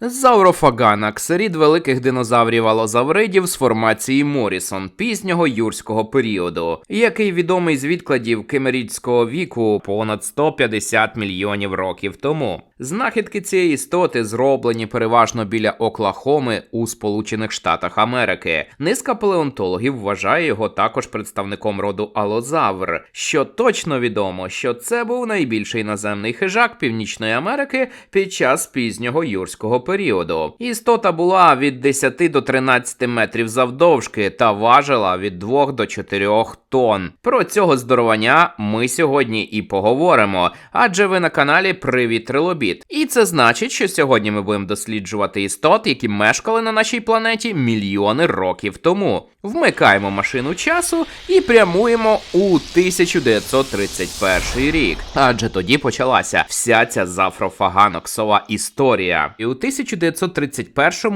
Заурофаганакс – рід великих динозаврів алозавридів з формації Морісон пізнього юрського періоду, який відомий з відкладів кемерійського віку понад 150 мільйонів років тому. Знахідки цієї істоти зроблені переважно біля Оклахоми у Сполучених Штатах Америки. Низка палеонтологів вважає його також представником роду алозавр. Що точно відомо, що це був найбільший наземний хижак Північної Америки під час пізнього юрського періоду. Істота була від 10 до 13 метрів завдовжки та важила від 2 до 4 тонн. Про цього здоровання ми сьогодні і поговоримо, адже ви на каналі Привіт Трилобіт. І це значить, що сьогодні ми будемо досліджувати істот, які мешкали на нашій планеті мільйони років тому. Вмикаємо машину часу і прямуємо у 1931 рік. Адже тоді почалася вся ця зафрофаганоксова історія. І у 1931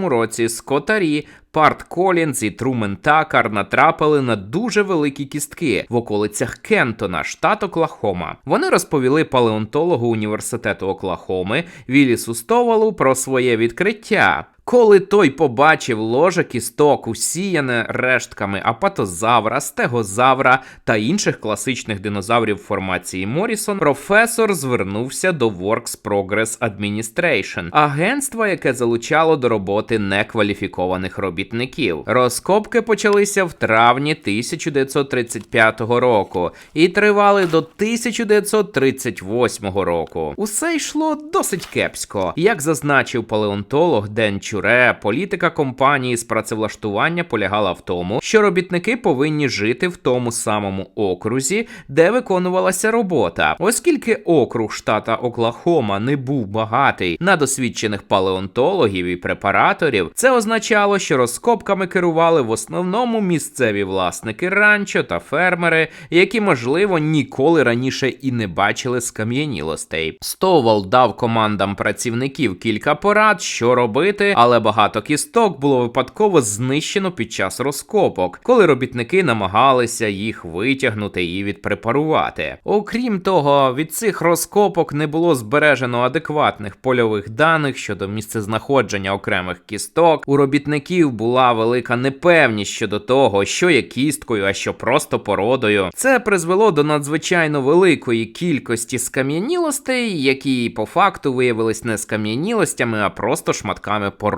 році скотарі Парт Колінз і Трумен Такар натрапили на дуже великі кістки в околицях Кентона, штат Оклахома. Вони розповіли палеонтологу університету Оклахоми Вілісу Стовалу про своє відкриття. Коли той побачив ложе кісток, усіяне рештками апатозавра, стегозавра та інших класичних динозаврів формації Морісон, професор звернувся до Works Progress Administration, агентства, яке залучало до роботи некваліфікованих робітників. Розкопки почалися в травні 1935 року і тривали до 1938 року. Усе йшло досить кепсько, як зазначив палеонтолог Ден Чуре, політика компанії з працевлаштування полягала в тому, що робітники повинні жити в тому самому окрузі, де виконувалася робота, оскільки округ штата Оклахома не був багатий на досвідчених палеонтологів і препараторів. Це означало, що розкопками керували в основному місцеві власники ранчо та фермери, які, можливо, ніколи раніше і не бачили скам'янілостей. Стовал дав командам працівників кілька порад, що робити, але багато кісток було випадково знищено під час розкопок, коли робітники намагалися їх витягнути і відпрепарувати. Окрім того, від цих розкопок не було збережено адекватних польових даних щодо місцезнаходження окремих кісток. У робітників була велика непевність щодо того, що є кісткою, а що просто породою. Це призвело до надзвичайно великої кількості скам'янілостей, які по факту виявились не скам'янілостями, а просто шматками породи.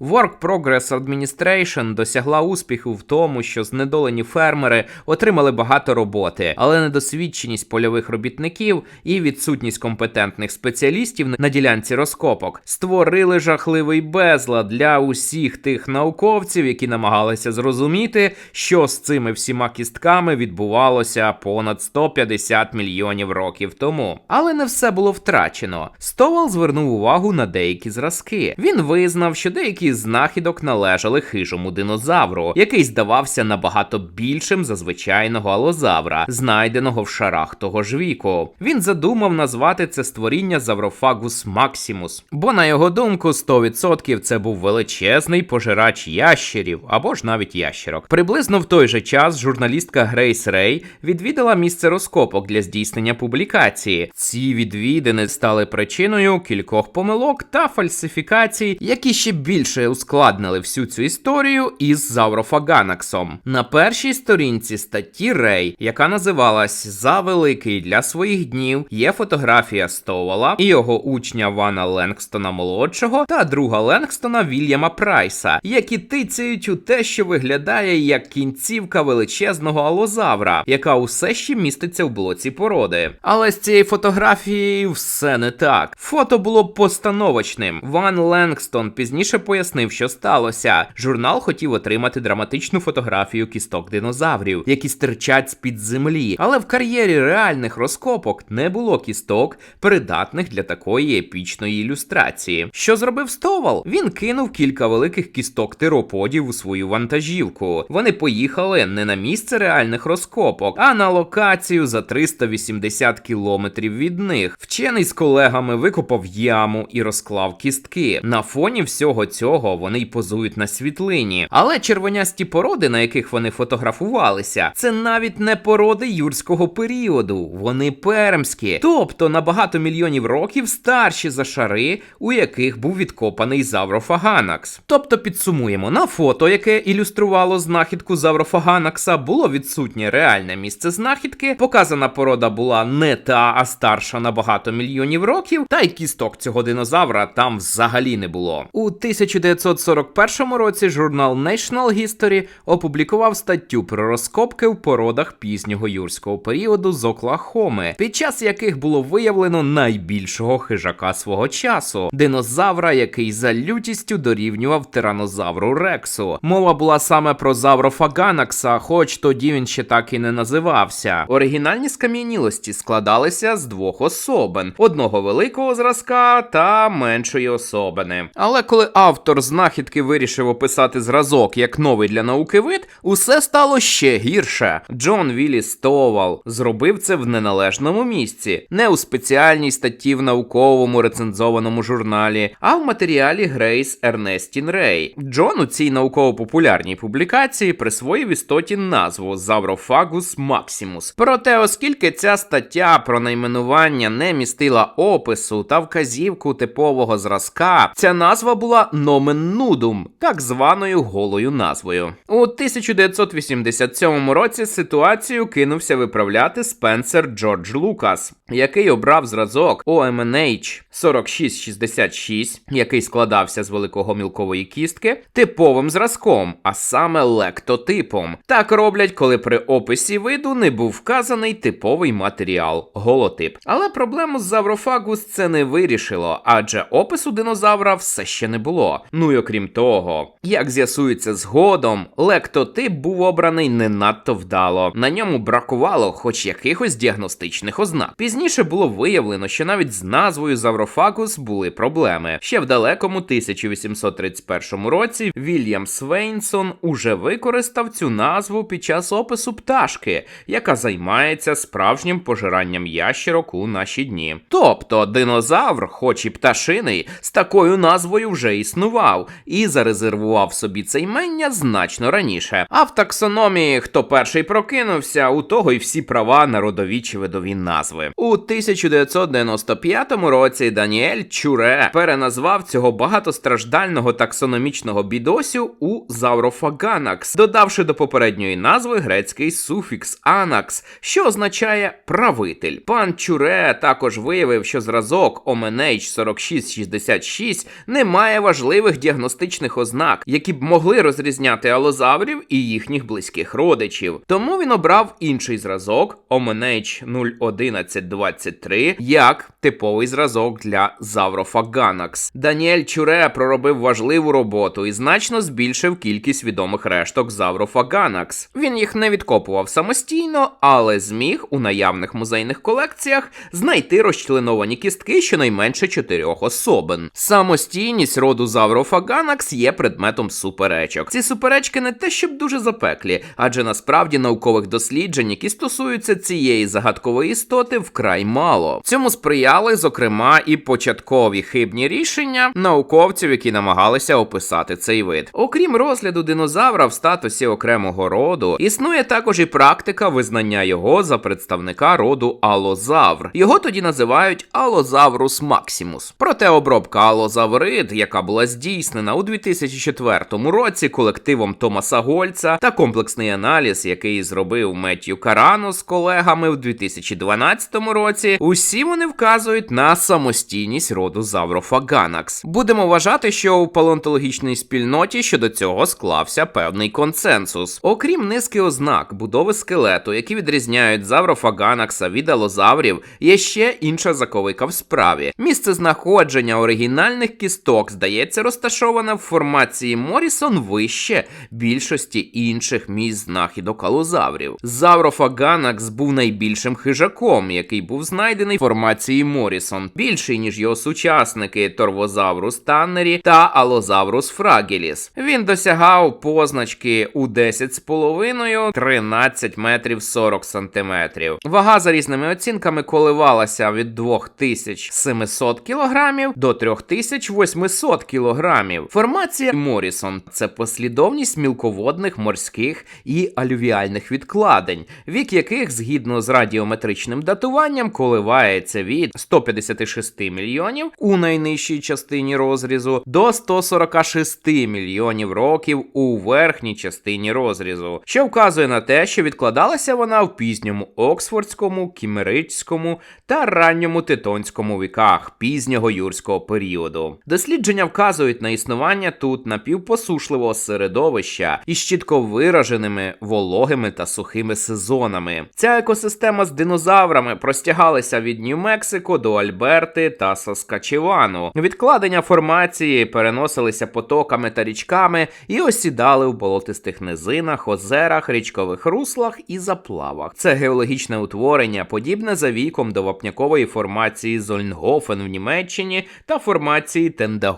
Work Progress Administration досягла успіху в тому, що знедолені фермери отримали багато роботи, але недосвідченість польових робітників і відсутність компетентних спеціалістів на ділянці розкопок створили жахливий безлад для усіх тих науковців, які намагалися зрозуміти, що з цими всіма кістками відбувалося понад 150 мільйонів років тому. Але не все було втрачено. Стовал звернув увагу на деякі зразки. Він визнав, що деякі з знахідок належали хижому динозавру, який здавався набагато більшим за звичайного алозавра, знайденого в шарах того ж віку. Він задумав назвати це створіння Заврофагус Максимус, бо, на його думку, 100% це був величезний пожирач ящерів або ж навіть ящерок. Приблизно в той же час журналістка Грейс Рей відвідала місце розкопок для здійснення публікації. Ці відвідини стали причиною кількох помилок та фальсифікацій, які ще більше ускладнили всю цю історію із Заврофаганаксом. На першій сторінці статті Рей, яка називалась За великий для своїх днів, є фотографія Стовала і його учня Вана Ленгстона молодшого та друга Ленгстона Вільяма Прайса, які тицяють у те, що виглядає як кінцівка величезного алозавра, яка усе ще міститься в блоці породи. Але з цією фотографією все не так. Фото було постановочним. Ван Ленгстон пізніше пояснив, що сталося. Журнал хотів отримати драматичну фотографію кісток динозаврів, які стирчать з-під землі. Але в кар'єрі реальних розкопок не було кісток, придатних для такої епічної ілюстрації. Що зробив Стовал? Він кинув кілька великих кісток тероподів у свою вантажівку. Вони поїхали не на місце реальних розкопок, а на локацію за 380 кілометрів від них. Вчений з колегами викопав яму і розклав кістки. На фоні всього всього цього вони й позують на світлині. Але червонясті породи, на яких вони фотографувалися, це навіть не породи юрського періоду. Вони пермські, тобто на багато мільйонів років старші за шари, у яких був відкопаний Заврофаганакс. Тобто підсумуємо на фото, яке ілюструвало знахідку Заврофаганакса, було відсутнє реальне місце знахідки. Показана порода була не та, а старша на багато мільйонів років, та й кісток цього динозавра там взагалі не було. У 1941 році журнал National History опублікував статтю про розкопки в породах пізнього юрського періоду з Оклахоми, під час яких було виявлено найбільшого хижака свого часу динозавра, який за лютістю дорівнював тиранозавру Рексу. Мова була саме про Заврофаганакса, хоч тоді він ще так і не називався. Оригінальні скам'янілості складалися з двох особин: одного великого зразка та меншої особини. Але коли автор знахідки вирішив описати зразок як новий для науки вид, усе стало ще гірше. Джон Віллі Стовал зробив це в неналежному місці, не у спеціальній статті в науковому рецензованому журналі, а в матеріалі Грейс Ернестін Рей. Джон у цій науково-популярній публікації присвоїв істоті назву Заврофагус Максимус. Проте, оскільки ця стаття про найменування не містила опису та вказівку типового зразка, ця назва була Номен Нудум, так званою голою назвою. У 1987 році ситуацію кинувся виправляти Спенсер Джордж Лукас, який обрав зразок OMNH 4666, який складався з великого-мілкової кістки, типовим зразком, а саме лектотипом. Так роблять, коли при описі виду не був вказаний типовий матеріал голотип. Але проблему з Заврофагус це не вирішило, адже опису динозавра все ще не було. Ну і окрім того, як з'ясується згодом, лектотип був обраний не надто вдало. На ньому бракувало хоч якихось діагностичних ознак. Пізніше було виявлено, що навіть з назвою Заврофагус були проблеми. Ще в далекому 1831 році Вільям Свейнсон уже використав цю назву під час опису пташки, яка займається справжнім пожиранням ящерок у наші дні. Тобто динозавр, хоч і пташиний, з такою назвою вже існував і зарезервував собі це ймення значно раніше. А в таксономії, хто перший прокинувся, у того й всі права на родові чи видові назви. У 1995 році Даніель Чуре переназвав цього багатостраждального таксономічного бідосю у Заврофаганакс, додавши до попередньої назви грецький суфікс анакс, що означає правитель. Пан Чуре також виявив, що зразок OMNH 4666 не має важливих діагностичних ознак, які б могли розрізняти алозаврів і їхніх близьких родичів. Тому він обрав інший зразок OMNH 01123 як типовий зразок для Заврофаганакс. Даніель Чуре проробив важливу роботу і значно збільшив кількість відомих решток Заврофаганакс. Він їх не відкопував самостійно, але зміг у наявних музейних колекціях знайти розчленовані кістки щонайменше чотирьох особин. Самостійність роду Заврофаганакс є предметом суперечок. Ці суперечки не те, щоб дуже запеклі, адже насправді наукових досліджень, які стосуються цієї загадкової істоти, вкрай мало. Цьому сприяли, зокрема, і початкові хибні рішення науковців, які намагалися описати цей вид. Окрім розгляду динозавра в статусі окремого роду, існує також і практика визнання його за представника роду алозавр. Його тоді називають Алозаврус Максимус. Проте обробка алозаврид, яка була здійснена у 2004 році колективом Томаса Гольца, та комплексний аналіз, який зробив Меттью Карано з колегами в 2012 році, усі вони вказують на самостійність роду Заврофаганакс. Будемо вважати, що у палеонтологічній спільноті щодо цього склався певний консенсус. Окрім низки ознак будови скелету, які відрізняють Заврофаганакса від алозаврів, є ще інша заковика в справі. Місце знаходження оригінальних кісток, здається, розташоване в формації Морісон вище більшості інших місць знахідок алозаврів. Заврофаганакс був найбільшим хижаком, який був знайдений в формації Морісон, більший ніж його сучасники Торвозаврус Таннері та Алозаврус Фрагеліс. Він досягав позначки у 10,5 13 метрів 40 сантиметрів. Вага за різними оцінками коливалася від 2700 кілограмів до 3800 500 кілограмів. Формація Морісон це послідовність мілководних морських і алювіальних відкладень, вік яких, згідно з радіометричним датуванням, коливається від 156 мільйонів у найнижчій частині розрізу до 146 мільйонів років у верхній частині розрізу, що вказує на те, що відкладалася вона в пізньому Оксфордському, Кімеричському та ранньому Тетонському віках пізнього юрського періоду. Дослідження вказують на існування тут напівпосушливого середовища із чітко вираженими вологими та сухими сезонами. Ця екосистема з динозаврами простягалася від Нью-Мексико до Альберти та Саскачевану. Відкладення формації переносилися потоками та річками і осідали в болотистих низинах, озерах, річкових руслах і заплавах. Це геологічне утворення, подібне за віком до вапнякової формації Зольнгофен в Німеччині та формації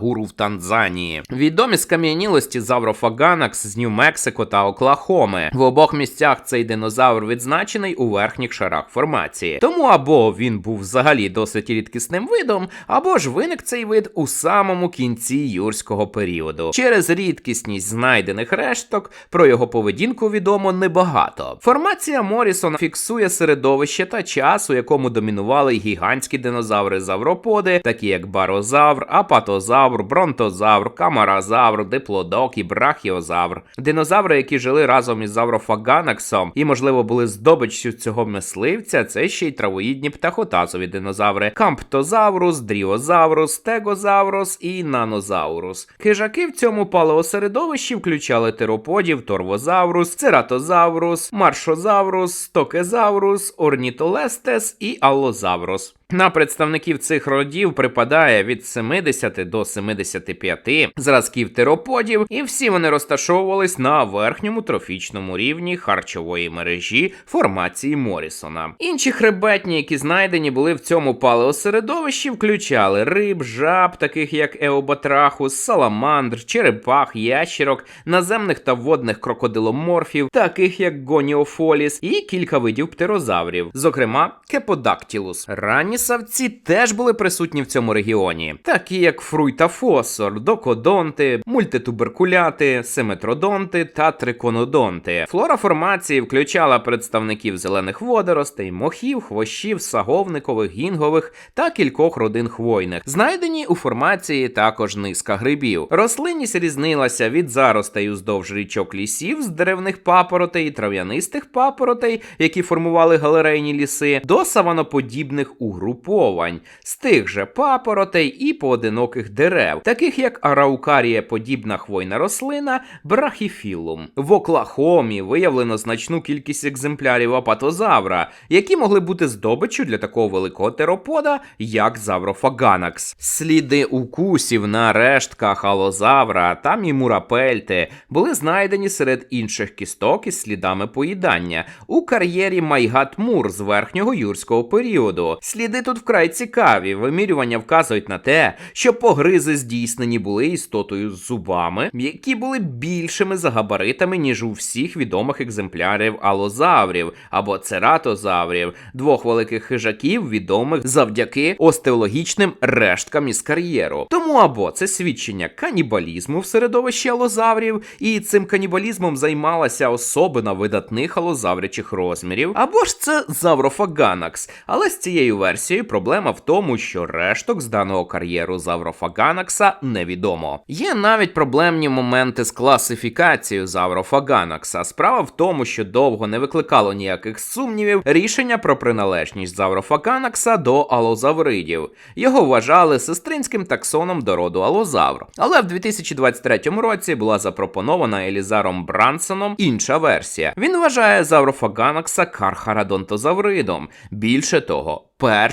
Тендагуру в Танзанії. Відомі скам'янілості Заврофаганакс з Нью-Мексико та Оклахоми. В обох місцях цей динозавр відзначений у верхніх шарах формації. Тому або він був взагалі досить рідкісним видом, або ж виник цей вид у самому кінці юрського періоду. Через рідкісність знайдених решток про його поведінку відомо небагато. Формація Морісон фіксує середовище та час, у якому домінували гігантські динозаври завроподи, такі як барозавр, апатозавр, бронтозавр, камаразавр, диплодок і брахіозавр. Динозаври, які жили разом із заврофаганаксом і, можливо, були здобиччю цього мисливця, це ще й травоїдні птахотазові динозаври: камптозаврус, дріозаврус, стегозаврус і нанозаурус. Хижаки в цьому палеосередовищі включали тероподів, торвозаврус, цератозаврус, маршозаврус, стокезаврус, орнітолестес і аллозаврус. На представників цих родів припадає від 70 до 75 зразків тероподів, і всі вони розташовувались на верхньому трофічному рівні харчової мережі формації Морісона. Інші хребетні, які знайдені були в цьому палеосередовищі, включали риб, жаб, таких як еобатрахус, саламандр, черепах, ящерок, наземних та водних крокодиломорфів, таких як гоніофоліс, і кілька видів птерозаврів, зокрема кеподактілус. Ранні савці теж були присутні в цьому регіоні, такі як фруйтафосор, докодонти, мультитуберкуляти, семетродонти та триконодонти. Флора формації включала представників зелених водоростей, мохів, хвощів, саговникових, гінгових та кількох родин хвойних. Знайдені у формації також низка грибів. Рослинність різнилася від заростей уздовж річок лісів з деревних папоротей і трав'янистих папоротей, які формували галерейні ліси, до саваноподібних угруповань з тих же папоротей і поодиноких дерев, таких як араукарія подібна хвойна рослина брахіфілум. В Оклахомі виявлено значну кількість екземплярів апатозавра, які могли бути здобиччю для такого великого теропода, як заврофаганакс. Сліди укусів на рештках алозавра та мімурапельти були знайдені серед інших кісток із слідами поїдання у кар'єрі Майгат-Мур з верхнього юрського періоду. Сліди тут вкрай цікаві. Вимірювання вказують на те, що погризи здійснені були істотою з зубами, які були більшими за габаритами, ніж у всіх відомих екземплярів алозаврів або цератозаврів, двох великих хижаків, відомих завдяки остеологічним решткам із кар'єру. Тому або це свідчення канібалізму в середовищі алозаврів, і цим канібалізмом займалася особина видатних алозаврячих розмірів, або ж це заврофаганакс. Але з цією версією проблема в тому, що решток з даного кар'єру заврофаганакса невідомо. Є навіть проблемні моменти з класифікацією заврофаганакса. Справа в тому, що довго не викликало ніяких сумнівів рішення про приналежність заврофаганакса до алозавридів. Його вважали сестринським таксоном до роду алозавр. Але в 2023 році була запропонована Елізаром Брансоном інша версія. Він вважає заврофаганакса кархарадонтозавридом. Більше того,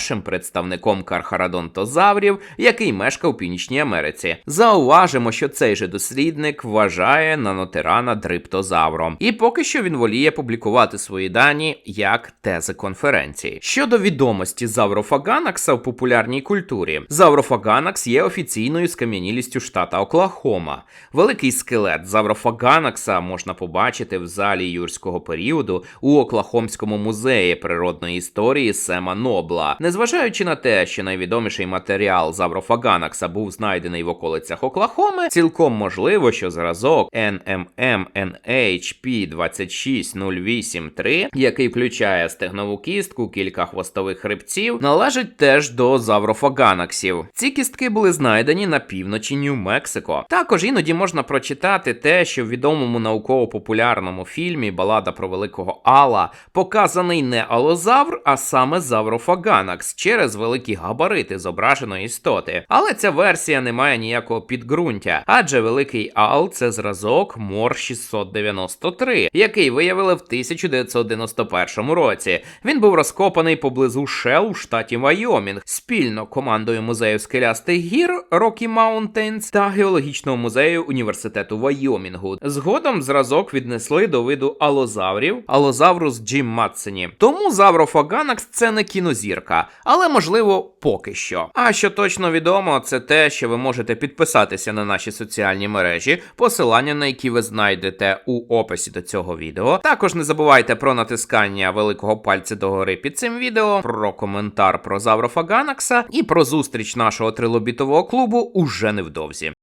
першим представником кархарадонтозаврів, який мешкав у Північній Америці. Зауважимо, що цей же дослідник вважає нанотерана дриптозавром, і поки що він воліє публікувати свої дані як тези конференції. Щодо відомості Заврофаганакса в популярній культурі, Заврофаганакс є офіційною скам'янілістю штата Оклахома. Великий скелет Заврофаганакса можна побачити в залі юрського періоду у Оклахомському музеї природної історії Сема Нобла. Незважаючи на те, що найвідоміший матеріал Заврофаганакса був знайдений в околицях Оклахоми, цілком можливо, що зразок NMM-NHP26083, який включає стегнову кістку, кілька хвостових хребців, належить теж до Заврофаганаксів. Ці кістки були знайдені на півночі Нью-Мексико. Також іноді можна прочитати те, що в відомому науково-популярному фільмі Балада про великого Алла показаний не алозавр, а саме Заврофаганакс через великі габарити зображеної істоти. Але ця версія не має ніякого підґрунтя, адже великий Ал це зразок Мор 693, який виявили в 1991 році. Він був розкопаний поблизу Шел у штаті Вайомінг спільно командою музею скелястих гір Rocky Mountains та геологічного музею університету Вайомінгу. Згодом зразок віднесли до виду алозаврів, алозаврус Джим Матсені. Тому Заврофаганакс це не кінозірка, але можливо поки що. А що точно відомо, це те, що ви можете підписатися на наші соціальні мережі, посилання на які ви знайдете у описі до цього відео. Також не забувайте про натискання великого пальця догори під цим відео, про коментар про Заврофаганакса і про зустріч нашого трилобітового клубу уже невдовзі.